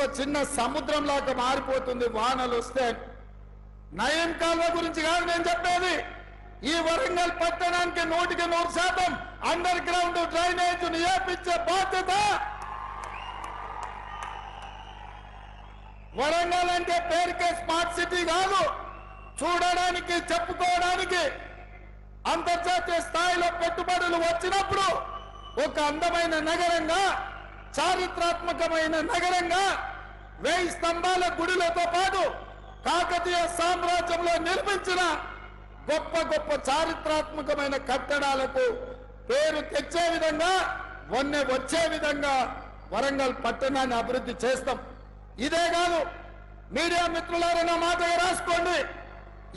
చిన్న చిన్న సముద్రంలాగా మారిపోతుంది వానలు వస్తే. నయం కాలువ గురించి కాదు నేను చెప్పేది. ఈ వరంగల్ పట్టణానికి నూటికి నూరు శాతం అండర్ గ్రౌండ్ డ్రైనేజ్ నియాపించే బాధ్యత. వరంగల్ అంటే పేరుకే స్మార్ట్ సిటీ కాదు. చూడడానికి చెప్పుకోవడానికి అంతర్జాతీయ స్థాయిలో పెట్టుబడులు వచ్చినప్పుడు ఒక అందమైన నగరంగా చారిత్రాత్మకమైన నగరంగా వేయి స్తంభాల గుడిలతో పాటు కాకతీయ సామ్రాజ్యంలో నిర్మించిన గొప్ప గొప్ప చారిత్రాత్మకమైన కట్టడాలకు పేరు తెచ్చే విధంగా వన్నె వచ్చే విధంగా వరంగల్ పట్టణాన్ని అభివృద్ధి చేస్తాం. ఇదే కాదు మీడియా మిత్రులారా నా మాటగా రాసుకోండి.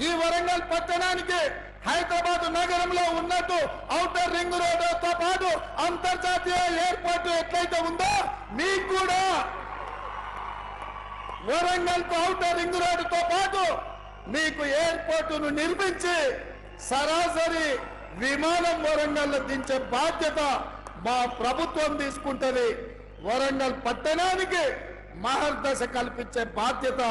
ఈ వరంగల్ పట్టణానికి హైదరాబాద్ నగరంలో ఉన్నట్టు అవుటర్ రింగ్ రోడ్డుతో పాటు అంతర్జాతీయ ఎయిర్పోర్ట్ ఎట్లయితే ఉందో మీకు కూడా వరంగల్కు ఔటర్ రింగ్ రోడ్డుతో పాటు మీకు ఎయిర్పోర్టును నిర్మించి సరాసరి విమానం వరంగల్ దించే బాధ్యత మా ప్రభుత్వం తీసుకుంటది. వరంగల్ పట్టణానికి మహర్దశ కల్పించే బాధ్యత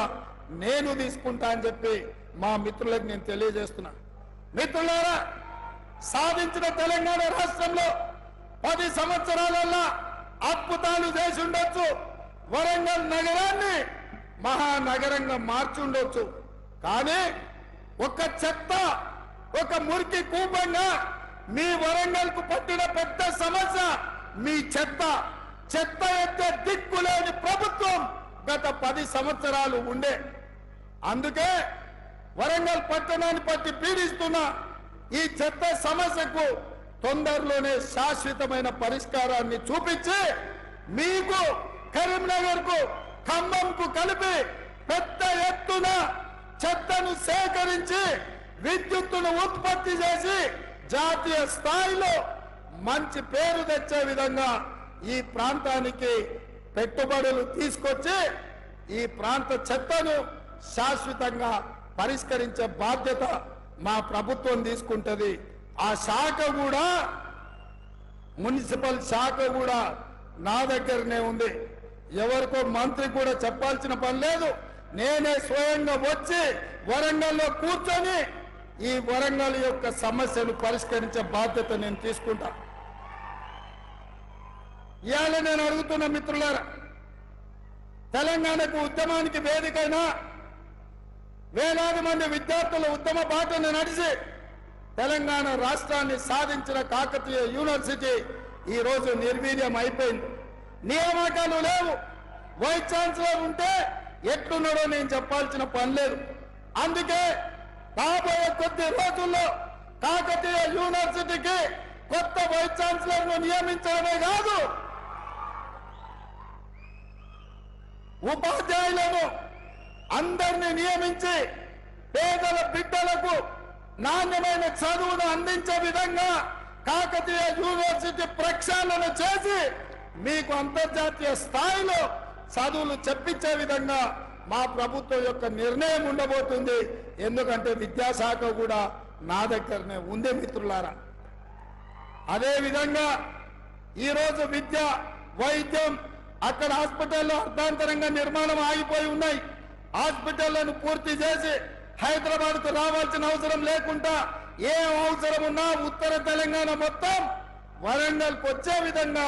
నేను తీసుకుంటా అని చెప్పి మా మిత్రులకు నేను తెలియజేస్తున్నా. మిత్రులారా సాధించిన తెలంగాణ రాష్ట్రంలో పది సంవత్సరాలల్లా అద్భుతాలు చేసి ఉండొచ్చు. వరంగల్ నగరాన్ని మహానగరంగా మార్చుండొచ్చు. కానీ ఒక చెత్త ఒక మురికి కూపంగా మీ వరంగల్కు పట్టిన పెద్ద సమస్య మీ చెత్త. చెత్త ఎత్తే దిక్కులేని ప్రభుత్వం గత పది సంవత్సరాలు ఉండే. అందుకే వరంగల్ పట్టణాన్ని పట్టి పీడిస్తున్న ఈ చెత్త సమస్యకు తొందరలోనే శాశ్వతమైన పరిష్కారాన్ని చూపించి మీకు కరీంనగర్కు ఖమ్మంకు కలిపి పెద్ద ఎత్తున చెత్తను సేకరించి విద్యుత్తును ఉత్పత్తి చేసి జాతీయ స్థాయిలో మంచి పేరు తెచ్చే విధంగా ఈ ప్రాంతానికి పెట్టుబడులు తీసుకొచ్చి ఈ ప్రాంత చెత్తను శాశ్వతంగా పరిష్కరించే బాధ్యత మా ప్రభుత్వం తీసుకుంటుంది. ఆ శాఖ కూడా మున్సిపల్ శాఖ కూడా నా దగ్గరనే ఉంది. ఎవరికో మంత్రి కూడా చెప్పాల్సిన పని లేదు. నేనే స్వయంగా వచ్చి వరంగల్లో కూర్చొని ఈ వరంగల్ యొక్క సమస్యను పరిష్కరించే బాధ్యత నేను తీసుకుంటా. ఇవాళ నేను అడుగుతున్న మిత్రులారా తెలంగాణకు ఉద్యమానికి వేదికైనా వేలాది మంది విద్యార్థుల ఉద్యమ బాటను నడిచి తెలంగాణ రాష్ట్రాన్ని సాధించిన కాకతీయ యూనివర్సిటీ ఈ రోజు నిర్వీర్యం అయిపోయింది. నియామకాలు లేవు. వైస్ ఛాన్సలర్ ఉంటే ఎట్లున్నాడో నేను చెప్పాల్సిన పని లేదు. అందుకే రాబోయే కొద్ది రోజుల్లో కాకతీయ యూనివర్సిటీకి కొత్త వైస్ ఛాన్సలర్ను నియమించడమే కాదు ఉపాధ్యాయులను అందరినీ నియమించి పేదల బిడ్డలకు నాణ్యమైన చదువును అందించే విధంగా కాకతీయ యూనివర్సిటీ ప్రక్షాళన చేసి మీకు అంతర్జాతీయ స్థాయిలో చదువులు చెప్పించే విధంగా మా ప్రభుత్వం యొక్క నిర్ణయం ఉండబోతుంది. ఎందుకంటే విద్యాశాఖ కూడా నా దగ్గరనే ఉంది మిత్రులారా. అదే విధంగా ఈరోజు విద్య వైద్యం అక్కడ హాస్పిటల్లో అర్ధాంతరంగా నిర్మాణం ఆగిపోయి ఉన్నాయి. హాస్పిటళ్ళను పూర్తి చేసి హైదరాబాద్కు రావాల్సిన అవసరం లేకుండా ఏ అవసరం ఉన్నా ఉత్తర తెలంగాణ మొత్తం వరంగల్కి వచ్చే విధంగా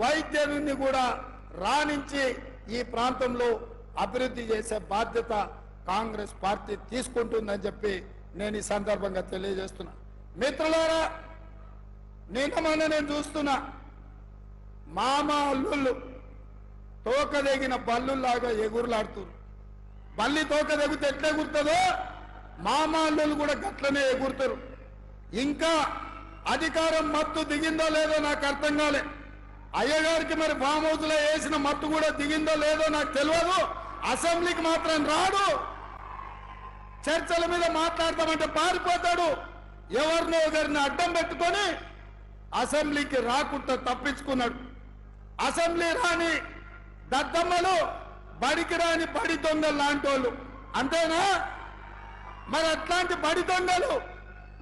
వైద్యుని కూడా రాణించి ఈ ప్రాంతంలో అభివృద్ధి చేసే బాధ్యత కాంగ్రెస్ పార్టీ తీసుకుంటుందని చెప్పి నేను ఈ సందర్భంగా తెలియజేస్తున్నా. మిత్రులారా నిన్న నేను చూస్తున్నా మామ అల్లుళ్ళు తోకదగిన బల్లులాగా ఎగురులాడుతున్నారు. బల్లి తోక దిగితే ఎట్లా ఎగురుతుందో మామ అల్లుళ్ళు కూడా గట్లనే ఎగురుతారు. ఇంకా అధికారం మత్తు దిగిందో లేదో నాకు అర్థం కాలే. అయ్యగారికి మరి ఫామ్ హౌస్లో వేసిన మత్తు కూడా దిగిందో లేదో నాకు తెలియదు. అసెంబ్లీకి మాత్రం రాడు. చర్చల మీద మాట్లాడతామంటే పారిపోతాడు. ఎవరినో ఒకరిని అడ్డం పెట్టుకొని అసెంబ్లీకి రాకుండా తప్పించుకున్నాడు. అసెంబ్లీ రాని దద్దమ్మలు బడికి రాని బడి దొంగలు లాంటి వాళ్ళు అంతేనా? మరి అట్లాంటి బడి దొంగలు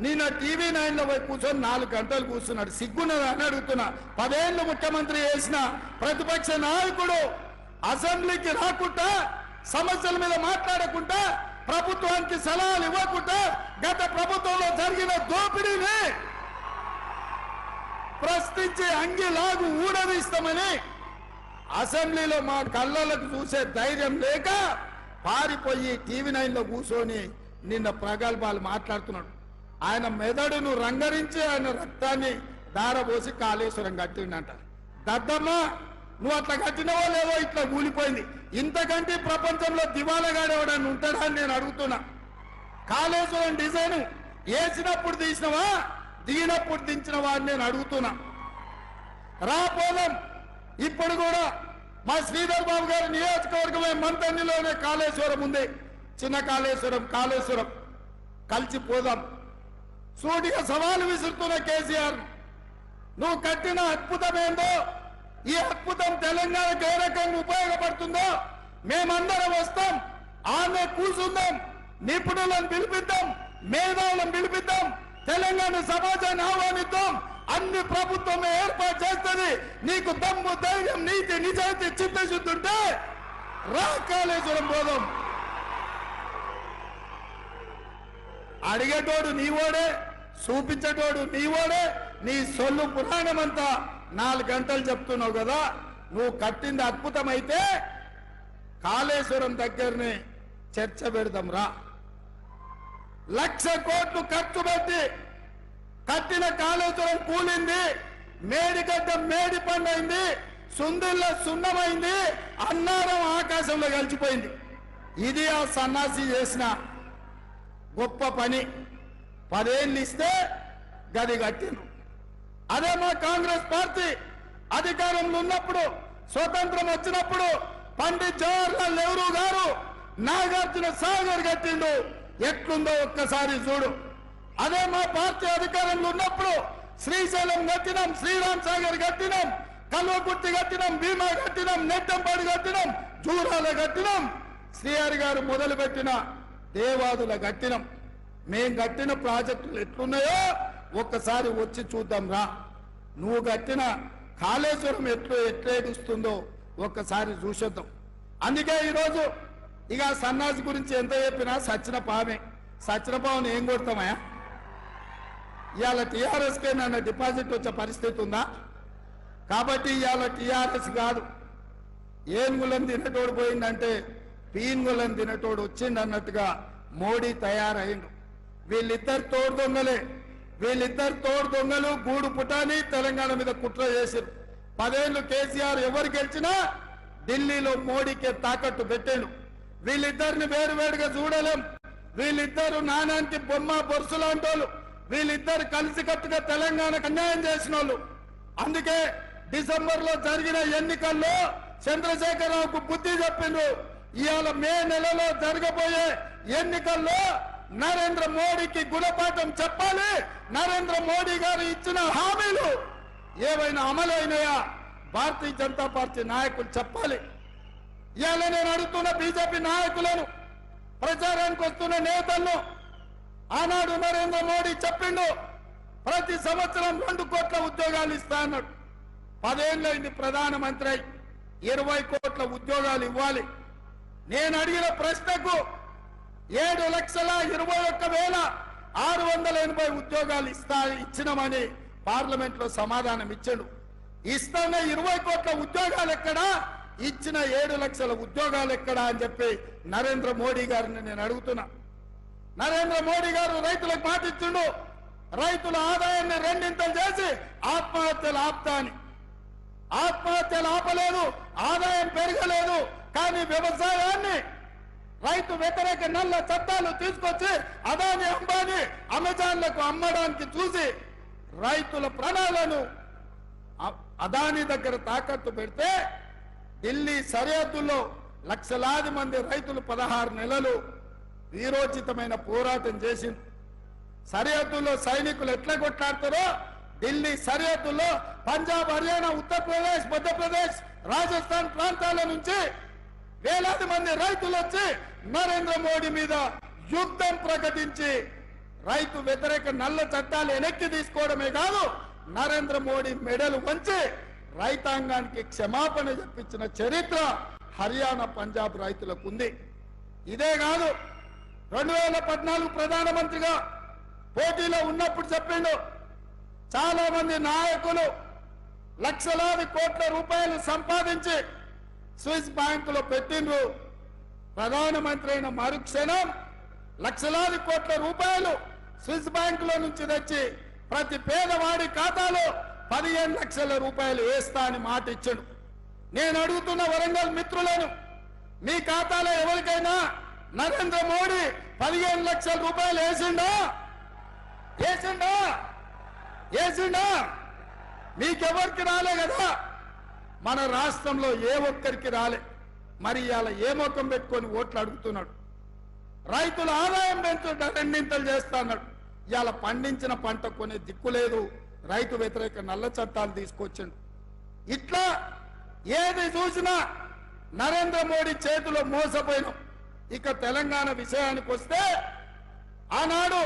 నేను టీవీ నైన్లో పోయి కూర్చొని నాలుగు గంటలు కూర్చున్నాడు. సిగ్గున్నది అని అడుగుతున్నా. పదేళ్ళు ముఖ్యమంత్రి చేసిన ప్రతిపక్ష నాయకుడు అసెంబ్లీకి రాకుండా సమస్యల మీద మాట్లాడకుండా ప్రభుత్వానికి సలహాలు ఇవ్వకుండా గత ప్రభుత్వంలో జరిగిన దోపిడీని ప్రశ్నించి అంగిలాగు ఊడదీస్తామని అసెంబ్లీలో మా కళ్ళలకు చూసే ధైర్యం లేక పారిపోయి టీవీ నైన్లో కూర్చొని నిన్న ప్రగల్భాలు మాట్లాడుతున్నాడు. ఆయన మెదడును రంగరించి ఆయన రక్తాన్ని దారబోసి కాళేశ్వరం కట్టిండంట. దద్దమ్మ నువ్వు అట్లా కట్టినవో లేవో ఇట్లా కూలిపోయింది ఇంతకంటే ప్రపంచంలో దివాలగాడేవాడని ఉంటాడా అని నేను అడుగుతున్నా. కాళేశ్వరం డిజైన్ వేసినప్పుడు తీసినవా దిగినప్పుడు దించినవా అని నేను అడుగుతున్నా. రాపోలం ఇప్పుడు కూడా మా శ్రీధర్ బాబు గారి నియోజకవర్గమే మంతన్నిలోనే కాళేశ్వరం ఉంది. చిన్న కాళేశ్వరం కాళేశ్వరం. కలిసి పోదాం. సూటిగా సవాలు విసురుతున్న కేసీఆర్ నువ్వు కట్టిన అద్భుతం ఏందో? ఈ అద్భుతం తెలంగాణకు ఏ రకంగా ఉపయోగపడుతుందో? మేమందరం వస్తాం ఆమె కూర్చుందాం నిపుణులను పిలిపిద్దాం మేధావులను పిలిపిద్దాం తెలంగాణ సమాజాన్ని ఆహ్వానిద్దాం అన్ని ప్రభుత్వం ఏర్పాటు చేస్తుంది. నీకు దమ్ము ధైర్యం నీతి నిజాయితీ చిత్తశుద్ధి ఉంటే రా కాళేశ్వరం పోదాం. అడిగేటోడు నీవోడే చూపించేటోడు నీవోడే నీ సొల్లు పురాణమంతా నాలుగు గంటలు చెప్తున్నావు కదా నువ్వు కట్టింది అద్భుతమైతే కాళేశ్వరం దగ్గరనే చర్చ పెడదాం రా. లక్ష కోట్లు ఖర్చు పెట్టి కట్టిన కాళేశ్వరం కూలింది మేడిగడ్డ మేడి పండైంది సుందిల్ల సున్నమైంది అన్నారం ఆకాశంలో కలిసిపోయింది. ఇది ఆ సన్నాసి చేసిన గొప్ప పని. పదేళ్ళు ఇస్తే గది కట్టిను అదే మా కాంగ్రెస్ పార్టీ అధికారంలో ఉన్నప్పుడు స్వతంత్రం వచ్చినప్పుడు పండిత్ జవహర్లాల్ నెహ్రూ గారు నాగార్జున సాగర్ కట్టిండు. ఎట్లుందో ఒక్కసారి చూడు. అదే మా పార్టీ అధికారంలో ఉన్నప్పుడు శ్రీశైలం కట్టినాం శ్రీరామ్ సాగర్ కట్టినాం కల్వకుర్తి కట్టినాం భీమా కట్టినాం నెట్టంపాడు కట్టినాం జూరాల కట్టినాం. శ్రీహరి గారు మొదలు పెట్టినా దేవాదుల కట్టినం మేం కట్టిన ప్రాజెక్టులు ఎట్లున్నాయో ఒక్కసారి వచ్చి చూద్దాం రా. నువ్వు కట్టిన కాళేశ్వరం ఎట్లు ఎట్లేడుస్తుందో ఒక్కసారి చూసేద్దాం. అందుకే ఈరోజు ఇక సన్నాసి గురించి ఎంత చెప్పినా సచ్చిన పామే సచ్చిన పావుని ఏం కొడతామయా ఇవాళ టీఆర్ఎస్కే నన్ను డిపాజిట్ వచ్చే పరిస్థితి ఉందా? కాబట్టి ఇవాళ టీఆర్ఎస్ కాదు. ఏనుగులను తినటోడు పోయిందంటే పీనుగులను తినటోడు వచ్చిండు అన్నట్టుగా మోడీ తయారైండు. వీళ్ళిద్దరు తోడు దొంగలే. వీళ్ళిద్దరు తోడు దొంగలు గూడు పుటాని తెలంగాణ మీద కుట్ర చేశారు పదేళ్ళు కేసీఆర్ ఎవరు గెలిచినా ఢిల్లీలో మోడీకే తాకట్టు పెట్టాడు. వీళ్ళిద్దరిని వేరు వేరుగా చూడలేం. వీళ్ళిద్దరు నానానికి బొమ్మ బొరుసు వీళ్ళిద్దరు కలిసికట్టుగా తెలంగాణకు అన్యాయం చేసిన వాళ్ళు అందుకే డిసెంబర్లో జరిగిన ఎన్నికల్లో చంద్రశేఖరరావుకు బుద్ధి చెప్పిండ్రు. ఇవాళ మే నెలలో జరగబోయే ఎన్నికల్లో నరేంద్ర మోడీకి గుణపాఠం చెప్పాలి. నరేంద్ర మోడీ గారు ఇచ్చిన హామీలు ఏవైనా అమలైనాయా భారతీయ జనతా పార్టీ నాయకులు చెప్పాలి. ఇవాళ నేను అడుగుతున్న బీజేపీ నాయకులను ప్రచారానికి వస్తున్న నేతలను ఆనాడు నరేంద్ర మోడీ చెప్పిండు ప్రతి సంవత్సరం రెండు కోట్ల ఉద్యోగాలు ఇస్తా అన్నాడు. పదేళ్ళైంది ప్రధానమంత్రి అయి ఇరవై కోట్ల ఉద్యోగాలు ఇవ్వాలి. నేను అడిగిన ప్రశ్నకు ఏడు లక్షల ఇరవై ఒక్క వేల ఆరు వందల ఎనభై ఉద్యోగాలు ఇస్తా ఇచ్చినామని పార్లమెంట్లో సమాధానం ఇచ్చాడు. ఇస్తాన ఇరవై కోట్ల ఉద్యోగాలు ఎక్కడా? ఇచ్చిన ఏడు లక్షల ఉద్యోగాలు ఎక్కడా అని చెప్పి నరేంద్ర మోడీ గారిని నేను అడుగుతున్నా. నరేంద్ర మోడీ గారు రైతులకు మాటిచ్చిండు రైతుల ఆదాయాన్ని రెండింతలు చేసి ఆత్మహత్యలు ఆపుతా అని. ఆత్మహత్యలు ఆపలేదు ఆదాయం పెరగలేదు కానీ వ్యవసాయాన్ని రైతు వ్యతిరేక నల్ల చట్టాలు తీసుకొచ్చి అదాని అంబానీ అమెజాన్లకు అమ్మడానికి చూసి రైతుల ప్రాణాలను అ- అదాని దగ్గర తాకట్టు పెడితే ఢిల్లీ సరిహద్దుల్లో లక్షలాది మంది రైతులు పదహారు నెలలు వీరోచితమైన పోరాటం చేసింది సరిహద్దుల్లో సైనికులు ఎట్లా కొట్లాడతారో ఢిల్లీ సరిహద్దుల్లో పంజాబ్ హర్యానా ఉత్తరప్రదేశ్ మధ్యప్రదేశ్ రాజస్థాన్ ప్రాంతాల నుంచి వేలాది మంది రైతులు వచ్చి నరేంద్ర మోడీ మీద యుద్ధం ప్రకటించి రైతు వ్యతిరేక నల్ల చట్టాలు వెనక్కి తీసుకోవడమే కాదు నరేంద్ర మోడీ మెడలు వంచి రైతాంగానికి క్షమాపణ చెప్పించిన చరిత్ర హర్యానా పంజాబ్ రైతులకు ఉంది. ఇదే కాదు రెండు వేల పద్నాలుగు ప్రధానమంత్రిగా పోటీలో ఉన్నప్పుడు చెప్పిండు చాలా మంది నాయకులు లక్షలాది కోట్ల రూపాయలు సంపాదించి స్విస్ బ్యాంకులో పెట్టిండ్రు. ప్రధానమంత్రి అయిన మరుక్షణం లక్షలాది కోట్ల రూపాయలు స్విస్ బ్యాంకులో నుంచి తెచ్చి ప్రతి పేదవాడి ఖాతాలో పదిహేను లక్షల రూపాయలు వేస్తా అని మాట ఇచ్చాడు. నేను అడుగుతున్న వరంగల్ మిత్రులను మీ ఖాతాలో ఎవరికైనా నరేంద్ర మోడీ పదిహేను లక్షల రూపాయలు వేసిండా? వేసిండా? వేసిండా? మీకెవరికి రాలే కదా? మన రాష్ట్రంలో ఏ ఒక్కరికి రాలే. మరి ఇలా ఏ ముఖం పెట్టుకొని ఓట్లు అడుగుతున్నాడు? రైతుల ఆదాయం పెంచుట రెండింతలు చేస్తా అన్నాడు. ఇవాళ పండించిన పంట కొనే దిక్కు లేదు. రైతు వ్యతిరేక నల్ల చట్టాలు తీసుకొచ్చిండు. ఇట్లా ఏది చూసినా నరేంద్ర మోడీ చేతిలో మోసపోయినాం. ఇక తెలంగాణ విషయానికి వస్తే ఆనాడు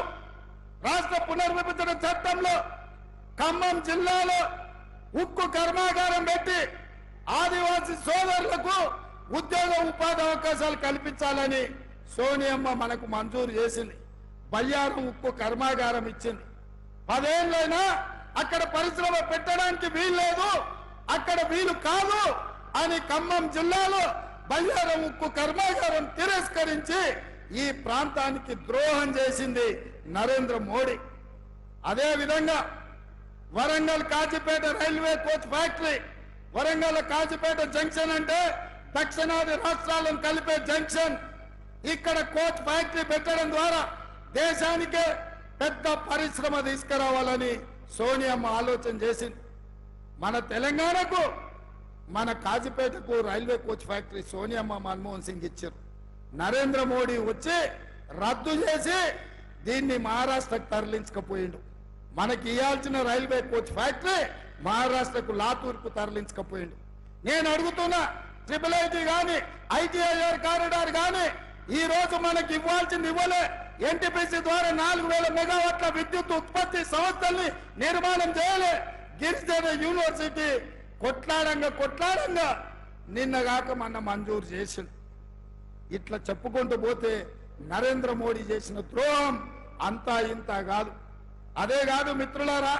రాష్ట్ర పునర్విభజన చట్టంలో ఖమ్మం జిల్లాలో ఉక్కు కర్మాగారం పెట్టి ఆదివాసీ సోదరులకు ఉద్యోగ ఉపాధి అవకాశాలు కల్పించాలని సోనియమ్మ మనకు మంజూరు చేసింది. బయ్యారం ఉక్కు కర్మాగారం ఇచ్చింది. పదేళ్ళైనా అక్కడ పరిశ్రమ పెట్టడానికి వీల్లేదు. అక్కడ వీలు కాదు అని ఖమ్మం జిల్లాలో బయ్యారం ఉక్కు కర్మాగారం తిరస్కరించి ఈ ప్రాంతానికి ద్రోహం చేసింది నరేంద్ర మోడీ. అదే విధంగా Warangal Kazipet railway coach factory Warangal Kazipet junction అంటే దక్షిణాది రాష్ట్రాలను కలిపే జంక్షన్. ఇక్కడ కోచ్ ఫ్యాక్టరీ పెట్టడం ద్వారా దేశానికే పెద్ద పరిశ్రమ తీసుకురావాలని సోనియమ్మ ఆలోచన చేసింది. మన తెలంగాణకు మన కాజిపేటకు రైల్వే కోచ్ ఫ్యాక్టరీ సోనియమ్మ మన్మోహన్ సింగ్ ఇచ్చారు. నరేంద్ర మోడీ వచ్చి రద్దు చేసి దీన్ని మహారాష్ట్రకు తరలించకపోయిండు. మనకి ఇవ్వాల్సిన రైల్వే కోచ్ ఫ్యాక్టరీ మహారాష్ట్రకు లాతూర్కు తరలించకపోయింది నేను అడుగుతున్నా ట్రిపుల్ ఐటీ కానీ ఐటీఐఆర్ కారిడార్ కానీ ఈ రోజు మనకి ఇవ్వాల్సింది ఇవ్వలే. ఎన్టీపీసీ ద్వారా నాలుగు వేల మెగావాట్ల విద్యుత్ ఉత్పత్తి సంస్థల్ని నిర్మాణం చేయలే. గిరిజన యూనివర్సిటీ కొట్లాడంగా కొట్లాడంగా నిన్నగాక మన మంజూరు చేసింది ఇట్లా చెప్పుకుంటూ పోతే నరేంద్ర మోడీ చేసిన ద్రోహం అంతా ఇంత కాదు. అదే కాదు మిత్రులారా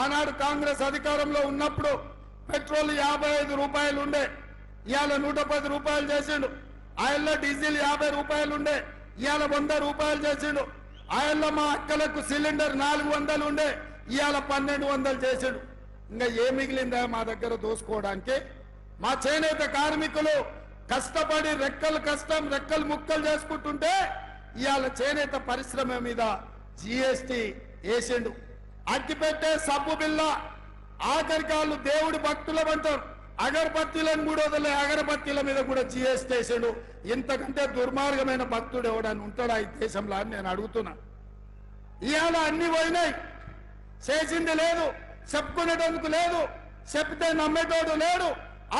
ఆనాడు కాంగ్రెస్ అధికారంలో ఉన్నప్పుడు పెట్రోల్ యాభై ఐదు రూపాయలు ఉండే ఇవాళ నూట పది రూపాయలు చేసిండు. ఆయల్లో డీజిల్ యాభై రూపాయలు ఉండే ఇవాళ వంద రూపాయలు చేసిండు. ఆయల్లో మా అక్కలకు సిలిండర్ నాలుగు వందలు ఉండే ఇవాళ పన్నెండు వందలు చేసిండు. ఇంకా ఏ మిగిలిందా మా దగ్గర దోసుకోవడానికి? మా చేనేత కార్మికులు కష్టపడి రెక్కలు కష్టం రెక్కలు ముక్కలు చేసుకుంటుంటే ఇవాళ చేనేత పరిశ్రమ మీద జిఎస్టి వేసిండు. అగ్గిపెట్టే సబ్బు బిల్ల ఆఖరికాళ్ళు దేవుడి భక్తుల అంటారు అగరబత్తీలను కూడా వదిలే అగరబత్తీల మీద కూడా జిఎస్టీ వేసాడు ఇంతకంటే దుర్మార్గమైన భక్తుడు ఎవడని ఉంటాడా ఈ దేశంలో అని నేను అడుగుతున్నా. ఇవాళ అన్ని పోయినాయి. చేసింది లేదు. చెప్పుకునేటందుకు లేదు. చెప్తే నమ్మేటోడు లేడు.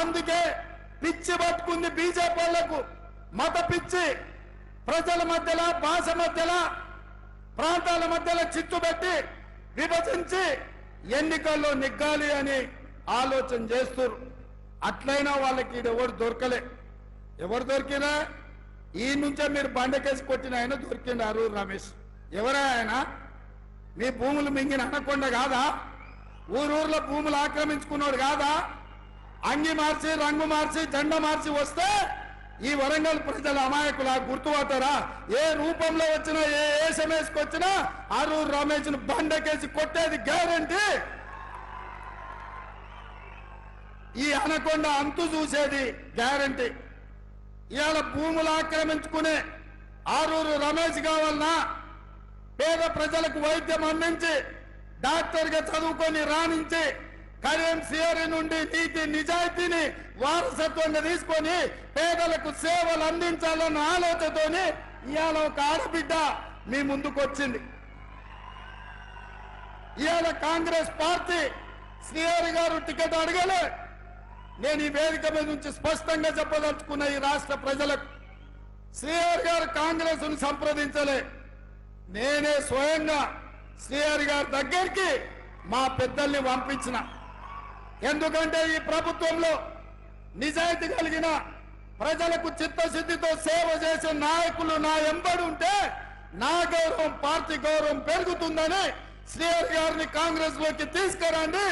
అందుకే పిచ్చి పట్టుకుంది బీజేపీ వాళ్ళకు మత పిచ్చి. ప్రజల మధ్యలో భాష మధ్యలో ప్రాంతాల మధ్యలో చిత్తు పెట్టి విభజించి ఎన్నికల్లో నిగ్గాలి అని ఆలోచన చేస్తారు అట్లయినా వాళ్ళకి ఇది ఎవరు దొరకలే. ఎవరు దొరికినా ఈ నుంచే మీరు బండకేసి కొట్టిన ఆయన దొరికిండు అరూరు రమేష్. ఎవరా ఆయన? మీ భూములు మింగిన అనకొండ కాదా? ఊరూర్లో భూములు ఆక్రమించుకున్నాడు కాదా? అంగి మార్చి రంగు మార్చి జెండా మార్చి వస్తే ఈ వరంగల్ ప్రజల అమాయకులా గుర్తుపడతారా? ఏ రూపంలో వచ్చినా ఏ వేసుకొచ్చినా ఆరూరు రమేష్ బండకేసి కొట్టేది గ్యారంటీ ఈ అనకొండ అంతు చూసేది గ్యారంటీ ఇవాళ భూములు ఆక్రమించుకునే ఆరూరు రమేష్ కావాలన్నా పేద ప్రజలకు వైద్యం అందించి డాక్టర్గా చదువుకొని రాణించి కరీం నుండి నీతి నిజాయితీని వారసత్వంగా తీసుకొని పేదలకు సేవలు అందించాలన్న ఆలోచనతోనే ఇవాళ ఒక ఆడబిడ్డ మీ ముందుకు వచ్చింది ఇవాళ కాంగ్రెస్ పార్టీ శ్రీహరి గారు టికెట్ అడగలే. నేను ఈ వేదిక మీద నుంచి స్పష్టంగా చెప్పదలుచుకున్న ఈ రాష్ట్ర ప్రజలకు శ్రీహరి గారు కాంగ్రెస్ను సంప్రదించలే. నేనే స్వయంగా శ్రీహరి గారి దగ్గరికి మా పెద్దల్ని పంపించిన. ఎందుకంటే ఈ ప్రభుత్వంలో నిజాయితీ కలిగిన ప్రజలకు చిత్తశుద్ధితో సేవ చేసే నాయకులు నా ఎంబడి ఉంటే నా గౌరవం పార్టీ గౌరవం పెరుగుతుందని శ్రీహరి గారిని కాంగ్రెస్లోకి తీసుకురండి.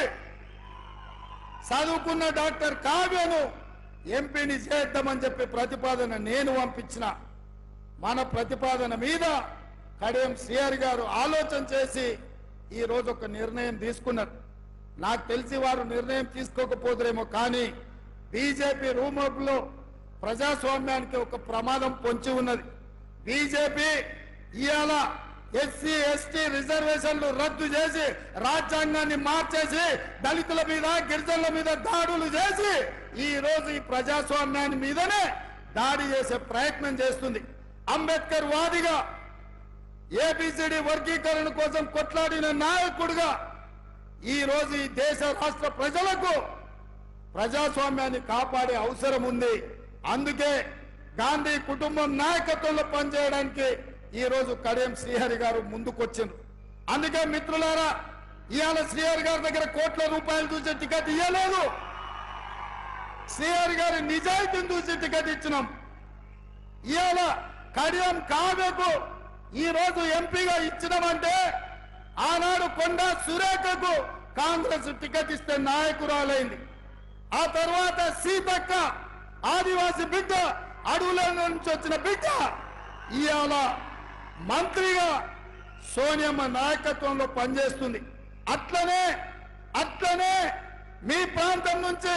చదువుకున్న డాక్టర్ కావ్యను ఎంపీని చేద్దామని చెప్పి ప్రతిపాదన నేను పంపించిన. మన ప్రతిపాదన మీద కడియం శ్రీహరి గారు ఆలోచన చేసి ఈ ఒక నిర్ణయం తీసుకున్నారు. నాకు తెలిసి వారు నిర్ణయం తీసుకోకపోదురేమో కానీ బీజేపీ రూమర్లో ప్రజాస్వామ్యానికి ఒక ప్రమాదం పొంచి ఉన్నది. బీజేపీ ఇవాళ ఎస్సీ ఎస్టీ రిజర్వేషన్లు రద్దు చేసి రాజ్యాంగాన్ని మార్చేసి దళితుల మీద గిరిజనుల మీద దాడులు చేసి ఈ రోజు ఈ ప్రజాస్వామ్యాన్ని మీదనే దాడి చేసే ప్రయత్నం చేస్తుంది. అంబేద్కర్ వాదిగా ఏబిసిడి వర్గీకరణ కోసం కొట్లాడిన నాయకుడిగా ఈ రోజు ఈ దేశ రాష్ట్ర ప్రజలకు ప్రజాస్వామ్యాన్ని కాపాడే అవసరం ఉంది. అందుకే గాంధీ కుటుంబం నాయకత్వంలో పనిచేయడానికి ఈ రోజు కడియం శ్రీహరి గారు ముందుకొచ్చిండ్రు. అందుకే మిత్రులారా ఇవాళ శ్రీహరి గారి దగ్గర కోట్ల రూపాయలు చూసే టికెట్ ఇవ్వలేదు శ్రీహరి గారి నిజాయితీని చూసి టికెట్ ఇచ్చినాం. ఇవాళ కడియం కావ్యకు ఈ రోజు ఎంపీగా ఇచ్చినామంటే ఆనాడు కొండా సురేఖకు కాంగ్రెస్ టికెట్ ఇస్తే నాయకురాలైంది. ఆ తర్వాత సీతక్క ఆదివాసి బిడ్డ అడవుల నుంచి వచ్చిన బిడ్డ ఇవాళ మంత్రిగా సోనియమ్మ నాయకత్వంలో పనిచేస్తుంది. అట్లనే అట్లనే మీ ప్రాంతం నుంచి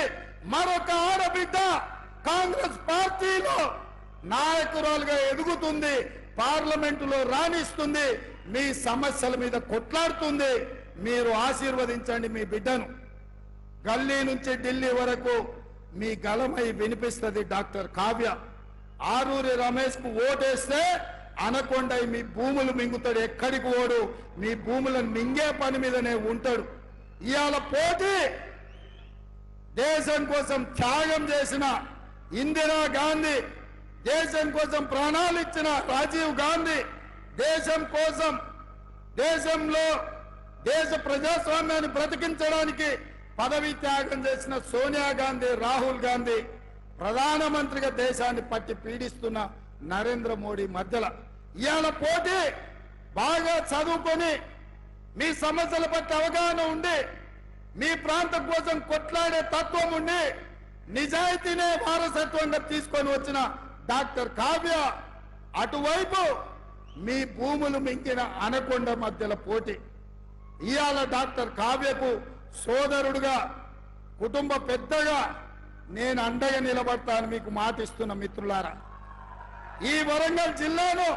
మరొక ఆడబిడ్డ కాంగ్రెస్ పార్టీలో నాయకురాలుగా ఎదుగుతుంది. పార్లమెంటులో రాణిస్తుంది మీ సమస్యల మీద కొట్లాడుతుంది మీరు ఆశీర్వదించండి మీ బిడ్డను. గల్లీ నుంచి ఢిల్లీ వరకు మీ గలమై వినిపిస్తుంది డాక్టర్ కావ్య. ఆరూరి రమేష్కు ఓటేస్తే అనకొండ మీ భూములు మింగుతాడు ఎక్కడికి ఓడు? మీ భూములను మింగే పని మీదనే ఉంటాడు. ఇవాళ పోటీ దేశం కోసం త్యాగం చేసిన ఇందిరా గాంధీ దేశం కోసం ప్రాణాలు ఇచ్చిన రాజీవ్ గాంధీ దేశం కోసం దేశంలో దేశ ప్రజాస్వామ్యాన్ని బ్రతికించడానికి పదవి త్యాగం చేసిన సోనియా గాంధీ రాహుల్ గాంధీ ప్రధానమంత్రిగా దేశాన్ని పట్టి పీడిస్తున్న నరేంద్ర మోడీ మధ్యలో. ఇవాళ పోటీ బాగా చదువుకొని మీ సమస్యల పట్ల అవగాహన ఉండి మీ ప్రాంతం కోసం కొట్లాడే తత్వం ఉండి నిజాయితీనే వారసత్వంగా తీసుకొని వచ్చిన డాక్టర్ కావ్య అటువైపు మీ భూములు మింగిన అనకొండ మధ్యలో పోటీ. ఇవాళ డాక్టర్ కావ్యకు సోదరుడుగా కుటుంబ పెద్దగా నేను అండగా నిలబడతాను మీకు మాటిస్తున్న మిత్రులారా. ఈ వరంగల్ జిల్లాను